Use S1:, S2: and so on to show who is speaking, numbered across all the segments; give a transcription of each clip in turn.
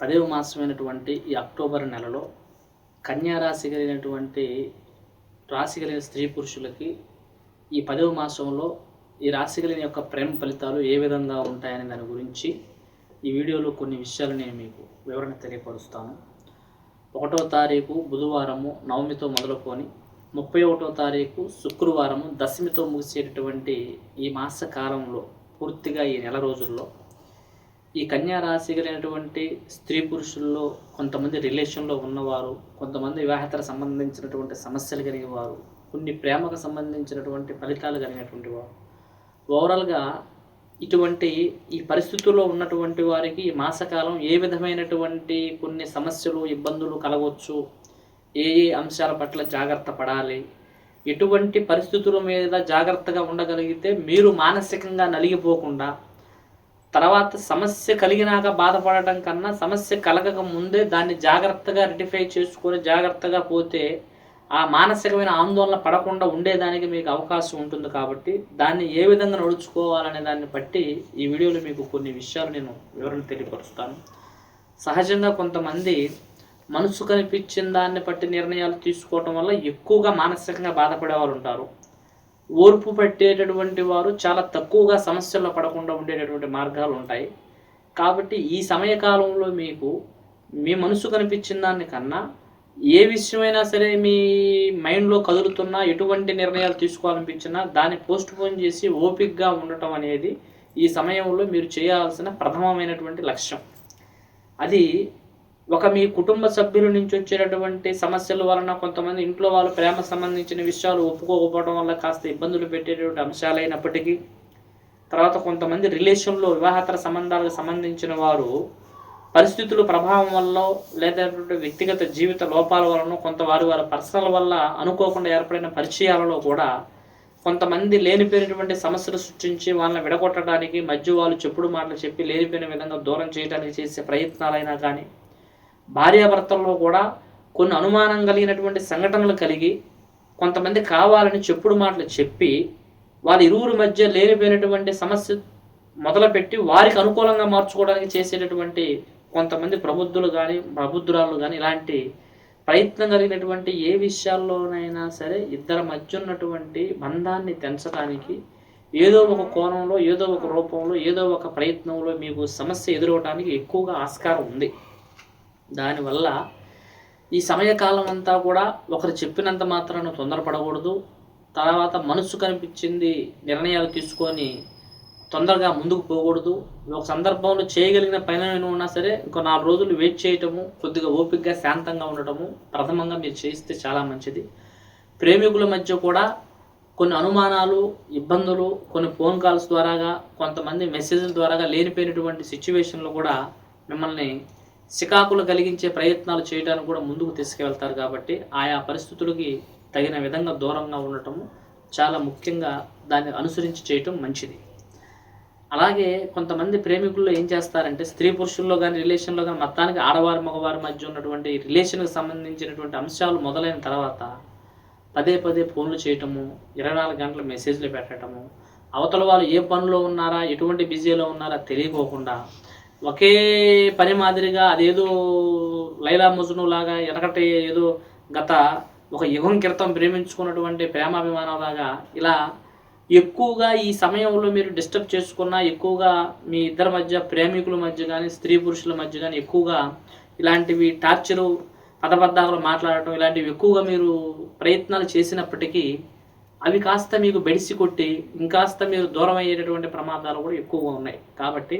S1: పదవ మాసమైనటువంటి ఈ అక్టోబర్ నెలలో కన్యా రాశి కలిగినటువంటి రాశి కలిగిన స్త్రీ పురుషులకి ఈ పదవ మాసంలో ఈ రాశి కలిగిన యొక్క ప్రేమ ఫలితాలు ఏ విధంగా ఉంటాయనే దాని గురించి ఈ వీడియోలో కొన్ని విషయాలు నేను మీకు వివరణ తెలియపరుస్తాను. ఒకటో తారీఖు బుధవారము నవమితో మొదలుకొని ముప్పై ఒకటో తారీఖు శుక్రవారము దశమితో ముగిసేటటువంటి ఈ మాస కాలంలో పూర్తిగా ఈ నెల రోజుల్లో ఈ కన్యా రాశి కలిగినటువంటి స్త్రీ పురుషుల్లో కొంతమంది రిలేషన్లో ఉన్నవారు కొంతమంది వివాహేతర సంబంధించినటువంటి సమస్యలు కలిగిన వారు కొన్ని ప్రేమకు సంబంధించినటువంటి ఫలితాలు కలిగినటువంటి వారు. ఓవరాల్గా ఇటువంటి ఈ పరిస్థితుల్లో ఉన్నటువంటి వారికి ఈ మాసకాలం ఏ విధమైనటువంటి కొన్ని సమస్యలు ఇబ్బందులు కలగవచ్చు ఏ ఏ అంశాల పట్ల జాగ్రత్త పడాలి ఎటువంటి పరిస్థితుల మీద జాగ్రత్తగా ఉండగలిగితే మీరు మానసికంగా నలిగిపోకుండా తర్వాత సమస్య కలిగినాక బాధపడటం కన్నా సమస్య కలగక ముందే దాన్ని జాగ్రత్తగా రెటిఫై చేసుకొని జాగ్రత్తగా పోతే ఆ మానసికమైన ఆందోళన పడకుండా ఉండేదానికి మీకు అవకాశం ఉంటుంది కాబట్టి దాన్ని ఏ విధంగా నడుచుకోవాలనే దాన్ని బట్టి ఈ వీడియోలో మీకు కొన్ని విషయాలు నేను వివరణ తెలియపరుస్తాను. సహజంగా కొంతమంది మనసు కనిపించిన దాన్ని బట్టి నిర్ణయాలు తీసుకోవటం వల్ల ఎక్కువగా మానసికంగా బాధపడే వాళ్ళు ఉంటారు. ఓర్పు పట్టేటటువంటి వారు చాలా తక్కువగా సమస్యల్లో పడకుండా ఉండేటటువంటి మార్గాలు ఉంటాయి. కాబట్టి ఈ సమయకాలంలో మీకు మీ మనసు కనిపించిన దానికన్నా ఏ విషయమైనా సరే మీ మైండ్లో కదులుతున్నా ఎటువంటి నిర్ణయాలు తీసుకోవాలనిపించినా దాన్ని పోస్ట్ పోన్ చేసి ఓపిక్గా ఉండటం అనేది ఈ సమయంలో మీరు చేయాల్సిన ప్రథమమైనటువంటి లక్ష్యం. అది ఒక మీ కుటుంబ సభ్యుల నుంచి వచ్చేటటువంటి సమస్యల వలన కొంతమంది ఇంట్లో వాళ్ళు ప్రేమ సంబంధించిన విషయాలు ఒప్పుకోకపోవడం వల్ల కాస్త ఇబ్బందులు పెట్టేటువంటి అంశాలైనప్పటికీ తర్వాత కొంతమంది రిలేషన్లో వివాహతర సంబంధాలకు సంబంధించిన వారు పరిస్థితుల ప్రభావం వల్ల లేదా వ్యక్తిగత జీవిత లోపాల వలన కొంత వారి వారి పర్సనల్ వల్ల అనుకోకుండా ఏర్పడిన పరిచయాలలో కూడా కొంతమంది లేనిపోయినటువంటి సమస్యలు సృష్టించి వాళ్ళని విడగొట్టడానికి మధ్య వాళ్ళు చెప్పుడు మాటలు చెప్పి లేనిపోయిన విధంగా దూరం చేయడానికి చేసే ప్రయత్నాలైనా కానీ భార్యాభర్తల్లో కూడా కొన్ని అనుమానం కలిగినటువంటి సంఘటనలు కలిగి కొంతమంది కావాలని చెప్పుడు మాటలు చెప్పి వాళ్ళ ఇరువురి మధ్య లేనిపోయినటువంటి సమస్య మొదలుపెట్టి వారికి అనుకూలంగా మార్చుకోవడానికి చేసేటటువంటి కొంతమంది ప్రబుద్ధులు కానీ ప్రబుద్ధురాలు కానీ ఇలాంటి ప్రయత్నం కలిగినటువంటి ఏ విషయాల్లోనైనా సరే ఇద్దరి మధ్య ఉన్నటువంటి బంధాన్ని తెంచడానికి ఏదో ఒక కోణంలో ఏదో ఒక రూపంలో ఏదో ఒక ప్రయత్నంలో మీకు సమస్య ఎదురవడానికి ఎక్కువగా ఆస్కారం ఉంది. దానివల్ల ఈ సమయకాలం అంతా కూడా ఒకరు చెప్పినంత మాత్రాన తొందరపడకూడదు. తర్వాత మనసు కనిపించింది నిర్ణయాలు తీసుకొని తొందరగా ముందుకు పోకూడదు. ఒక సందర్భంలో చేయగలిగిన పైన ఉన్నా సరే ఇంకో నాలుగు రోజులు వెయిట్ చేయటము కొద్దిగా ఓపికగా శాంతంగా ఉండటము ప్రథమంగా మీరు చేయిస్తే చాలా మంచిది. ప్రేమికుల మధ్య కూడా కొన్ని అనుమానాలు ఇబ్బందులు కొన్ని ఫోన్ కాల్స్ ద్వారాగా కొంతమంది మెసేజ్ల ద్వారాగా లేనిపోయినటువంటి సిచ్యువేషన్లు కూడా మిమ్మల్ని సికాకులు కలిగించే ప్రయత్నాలు చేయడానికి కూడా ముందుకు తీసుకువెళ్తారు కాబట్టి ఆయా పరిస్థితులకి తగిన విధంగా దూరంగా ఉండటము చాలా ముఖ్యంగా దాన్ని అనుసరించి చేయటం మంచిది. అలాగే కొంతమంది ప్రేమికుల్లో ఏం చేస్తారంటే స్త్రీ పురుషుల్లో కానీ రిలేషన్లో కానీ మొత్తానికి ఆడవారి మగవారి మధ్య ఉన్నటువంటి రిలేషన్కి సంబంధించినటువంటి అంశాలు మొదలైన తర్వాత పదే పదే ఫోన్లు చేయటము ఇరవై నాలుగు గంటల మెసేజ్లు పెట్టడము అవతల వాళ్ళు ఏ పనిలో ఉన్నారా ఎటువంటి బిజీలో ఉన్నారా తెలియకోకుండా ఒకే పని మాదిరిగా అదేదో లైలా మజ్ను లాగా ఎనకటి ఏదో గత ఒక యుగం క్రితం ప్రేమించుకున్నటువంటి ప్రేమాభిమానంలాగా ఇలా ఎక్కువగా ఈ సమయంలో మీరు డిస్టర్బ్ చేసుకున్న ఎక్కువగా మీ ఇద్దరి మధ్య ప్రేమికుల మధ్య కానీ స్త్రీ పురుషుల మధ్య కానీ ఎక్కువగా ఇలాంటివి టార్చరు పదబద్ధాలు మాట్లాడటం ఇలాంటివి ఎక్కువగా మీరు ప్రయత్నాలు చేసినప్పటికీ అవి కాస్త మీకు బెడిసి కొట్టి ఇంకాస్త మీరు దూరం అయ్యేటటువంటి ప్రమాదాలు కూడా ఎక్కువగా ఉన్నాయి. కాబట్టి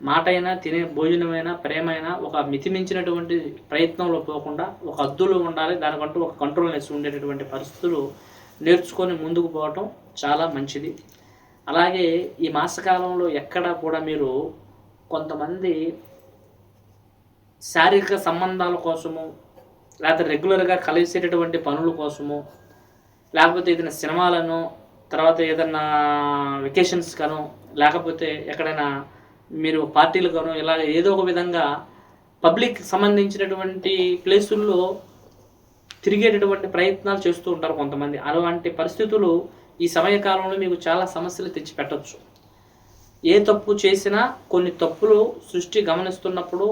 S1: మాటైనా తినే భోజనమైనా ప్రేమైనా ఒక మితిమించినటువంటి ప్రయత్నంలో పోకుండా ఒక అద్దులో ఉండాలి. దానికంటూ ఒక కంట్రోల్నెస్ ఉండేటటువంటి పరిస్థితులు నేర్చుకొని ముందుకు పోవటం చాలా మంచిది. అలాగే ఈ మాసకాలంలో ఎక్కడా కూడా మీరు కొంతమంది శారీరక సంబంధాల కోసము లేకపోతే రెగ్యులర్గా కలిసేటటువంటి పనుల కోసము లేకపోతే ఏదైనా సినిమాలను తర్వాత ఏదైనా వెకేషన్స్ కను లేకపోతే ఎక్కడైనా మీరు పార్టీలు ఇలా ఏదో ఒక విధంగా పబ్లిక్ సంబంధించినటువంటి ప్లేసుల్లో తిరిగేటటువంటి ప్రయత్నాలు చేస్తూ ఉంటారు కొంతమంది. అలాంటి పరిస్థితులు ఈ సమయకాలంలో మీకు చాలా సమస్యలు తెచ్చి పెట్టచ్చు. ఏ తప్పు చేసినా కొన్ని తప్పులు సృష్టి గమనిస్తున్నప్పుడు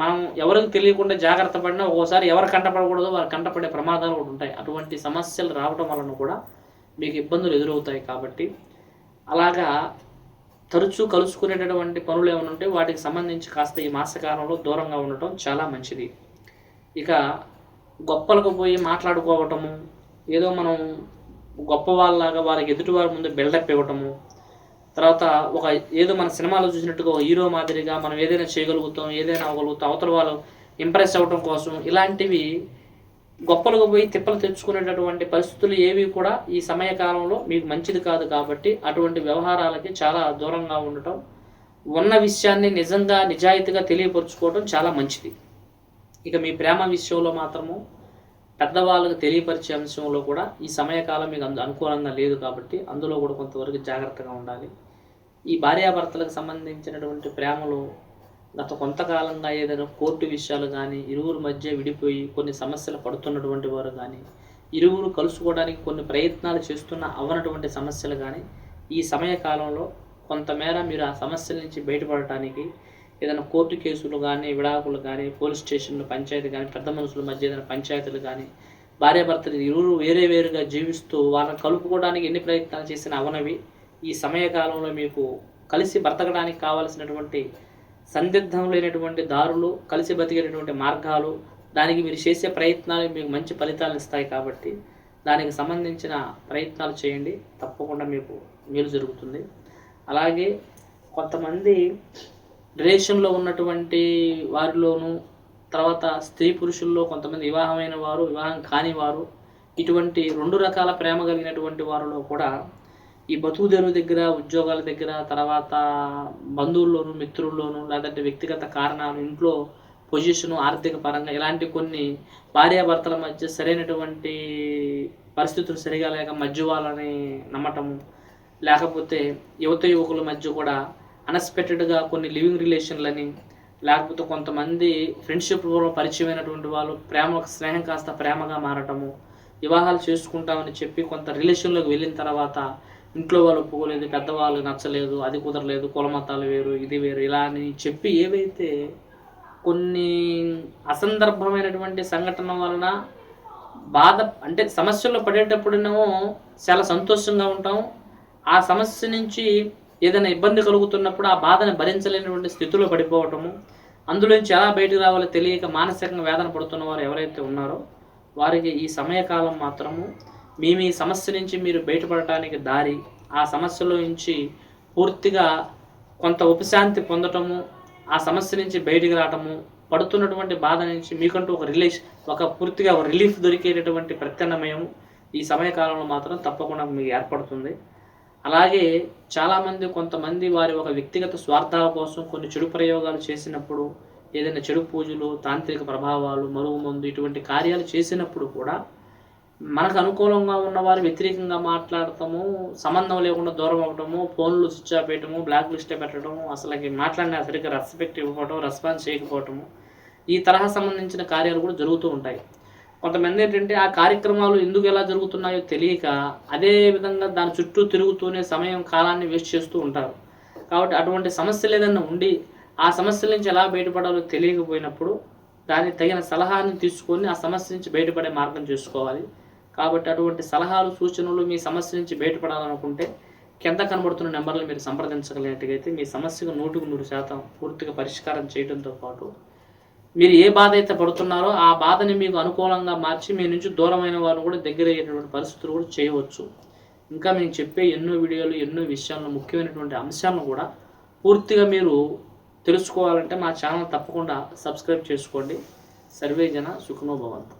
S1: మనం ఎవరికి తెలియకుండా జాగ్రత్త పడినా ఒక్కోసారి ఎవరు కంటపడకూడదు వారు కంటపడే ప్రమాదాలు కూడా ఉంటాయి. అటువంటి సమస్యలు రావడం వలన కూడా మీకు ఇబ్బందులు ఎదురవుతాయి కాబట్టి అలాగా తరచూ కలుసుకునేటటువంటి పనులు ఏమైనా ఉంటే వాటికి సంబంధించి కాస్త ఈ మాసకాలంలో దూరంగా ఉండటం చాలా మంచిది. ఇక గొప్పలకు పోయి మాట్లాడుకోవటము ఏదో మనం గొప్ప వాళ్ళలాగా వాళ్ళకి ఎదుటి వారి ముందు బిల్డప్ ఇవ్వటము తర్వాత ఒక ఏదో మన సినిమాలో చూసినట్టుగా ఒక హీరో మాదిరిగా మనం ఏదైనా చేయగలుగుతాం ఏదైనా అవ్వగలుగుతాం అవతల వాళ్ళు ఇంప్రెస్ అవ్వటం కోసం ఇలాంటివి గొప్పలకు పోయి తిప్పలు తెచ్చుకునేటటువంటి పరిస్థితులు ఏవి కూడా ఈ సమయకాలంలో మీకు మంచిది కాదు కాబట్టి అటువంటి వ్యవహారాలకి చాలా దూరంగా ఉండటం ఉన్న విషయాన్ని నిజంగా నిజాయితీగా తెలియపరుచుకోవడం చాలా మంచిది. ఇక మీ ప్రేమ విషయంలో మాత్రము పెద్దవాళ్ళకు తెలియపరిచే అంశంలో కూడా ఈ సమయకాలం మీకు అందు అనుకూలంగా లేదు కాబట్టి అందులో కూడా కొంతవరకు జాగ్రత్తగా ఉండాలి. ఈ భార్యాభర్తలకు సంబంధించినటువంటి ప్రేమలో గత కొంతకాలంగా ఏదైనా కోర్టు విషయాలు కానీ ఇరువురు మధ్య విడిపోయి కొన్ని సమస్యలు పడుతున్నటువంటి వారు కానీ ఇరువురు కలుసుకోవడానికి కొన్ని ప్రయత్నాలు చేస్తున్న అవనటువంటి సమస్యలు కానీ ఈ సమయకాలంలో కొంతమేర మీరు ఆ సమస్యల నుంచి బయటపడటానికి ఏదైనా కోర్టు కేసులు కానీ విడాకులు కానీ పోలీస్ స్టేషన్లు పంచాయతీ కానీ పెద్ద మనుషుల మధ్య ఏదైనా పంచాయతీలు కానీ భార్యాభర్తలు ఇరువురు వేరే వేరుగా జీవిస్తూ వాళ్ళని కలుపుకోవడానికి ఎన్ని ప్రయత్నాలు చేసినా అవనవి ఈ సమయకాలంలో మీకు కలిసి బ్రతకడానికి కావలసినటువంటి సందిగ్ధం లేనటువంటి దారులు కలిసి బతికేటటువంటి మార్గాలు దానికి మీరు చేసే ప్రయత్నాలు మీకు మంచి ఫలితాలు ఇస్తాయి కాబట్టి దానికి సంబంధించిన ప్రయత్నాలు చేయండి. తప్పకుండా మీకు మేలు జరుగుతుంది. అలాగే కొంతమంది రిలేషన్లో ఉన్నటువంటి వారిలోనూ తర్వాత స్త్రీ పురుషుల్లో కొంతమంది వివాహమైన వారు వివాహం కాని వారు ఇటువంటి రెండు రకాల ప్రేమ కలిగినటువంటి వారిలో కూడా ఈ బతుకు తెరువు దగ్గర ఉద్యోగాల దగ్గర తర్వాత బంధువుల్లోనూ మిత్రుల్లోనూ లేదంటే వ్యక్తిగత కారణాలు ఇంట్లో పొజిషను ఆర్థిక పరంగా ఇలాంటి కొన్ని భార్యాభర్తల మధ్య సరైనటువంటి పరిస్థితులు సరిగా లేక మధ్య నమ్మటము లేకపోతే యువత యువకుల మధ్య కూడా అన్ఎక్స్పెక్టెడ్గా కొన్ని లివింగ్ రిలేషన్లని లేకపోతే కొంతమంది ఫ్రెండ్షిప్ పరిచయమైనటువంటి వాళ్ళు ప్రేమ స్నేహం కాస్త ప్రేమగా మారటము వివాహాలు చేసుకుంటామని చెప్పి కొంత రిలేషన్లోకి వెళ్ళిన తర్వాత ఇంట్లో వాళ్ళు ఒప్పుకోలేదు పెద్దవాళ్ళు నచ్చలేదు అది కుదరలేదు కులమతాలు వేరు ఇది వేరు ఇలా అని చెప్పి ఏవైతే కొన్ని అసందర్భమైనటువంటి సంఘటన వలన బాధ అంటే సమస్యల్లో పడేటప్పుడేమో చాలా సంతోషంగా ఉంటాం. ఆ సమస్య నుంచి ఏదైనా ఇబ్బంది కలుగుతున్నప్పుడు ఆ బాధను భరించలేనటువంటి స్థితిలో పడిపోవటము. అందులోంచి ఎలా బయటకు రావాలో తెలియక మానసికంగా వేదన పడుతున్న వారు ఎవరైతే ఉన్నారో వారికి ఈ సమయకాలం మాత్రము మీ మీ సమస్య నుంచి మీరు బయటపడటానికి దారి ఆ సమస్యలో నుంచి పూర్తిగా కొంత ఉపశాంతి పొందటము ఆ సమస్య నుంచి బయటికి రావటము పడుతున్నటువంటి బాధ నుంచి మీకంటూ ఒక రిలేషన్ ఒక పూర్తిగా ఒక రిలీఫ్ దొరికేటటువంటి ప్రత్యామ్నాయం ఈ సమయకాలంలో మాత్రం తప్పకుండా మీకు ఏర్పడుతుంది. అలాగే చాలామంది కొంతమంది వారి ఒక వ్యక్తిగత స్వార్థాల కోసం కొన్ని చెడు ప్రయోగాలు చేసినప్పుడు ఏదైనా చెడు పూజలు తాంత్రిక ప్రభావాలు మరుగు మందు ఇటువంటి కార్యాలు చేసినప్పుడు కూడా మనకు అనుకూలంగా ఉన్న వారు వ్యతిరేకంగా మాట్లాడటము సంబంధం లేకుండా దూరం అవ్వటము ఫోన్లు స్విచ్ ఆఫ్ వేయటము బ్లాక్ లిస్ట్ పెట్టడము అసలుకి మాట్లాడిన సరిగ్గా రెస్పెక్ట్ ఇవ్వకపోవటం రెస్పాన్స్ చేయకపోవటము ఈ తరహా సంబంధించిన కార్యాలు కూడా జరుగుతూ ఉంటాయి. కొంతమంది ఏంటంటే ఆ కార్యక్రమాలు ఎందుకు ఎలా జరుగుతున్నాయో తెలియక అదే విధంగా దాని చుట్టూ తిరుగుతూనే సమయం కాలాన్ని వేస్ట్ చేస్తూ ఉంటారు. కాబట్టి అటువంటి సమస్యలు ఏదైనా ఉండి ఆ సమస్యల నుంచి ఎలా బయటపడాలో తెలియకపోయినప్పుడు దానికి తగిన సలహాని తీసుకొని ఆ సమస్య నుంచి బయటపడే మార్గం చేసుకోవాలి. కాబట్టి అటువంటి సలహాలు సూచనలు మీ సమస్య నుంచి బయటపడాలనుకుంటే కింద కనబడుతున్న నెంబర్లు మీరు సంప్రదించగలిగినట్టుగైతే మీ సమస్యకు నూటికి నూరు శాతం పూర్తిగా పరిష్కారం చేయడంతో పాటు మీరు ఏ బాధ అయితే పడుతున్నారో ఆ బాధని మీకు అనుకూలంగా మార్చి మీ నుంచి దూరమైన వారు కూడా దగ్గర అయ్యేటువంటి పరిస్థితులు కూడా చేయవచ్చు. ఇంకా మేము చెప్పే ఎన్నో వీడియోలు ఎన్నో విషయాలను ముఖ్యమైనటువంటి అంశాలను కూడా పూర్తిగా మీరు తెలుసుకోవాలంటే మా ఛానల్ తప్పకుండా సబ్స్క్రైబ్ చేసుకోండి. సర్వేజన సుఖనోభవంతు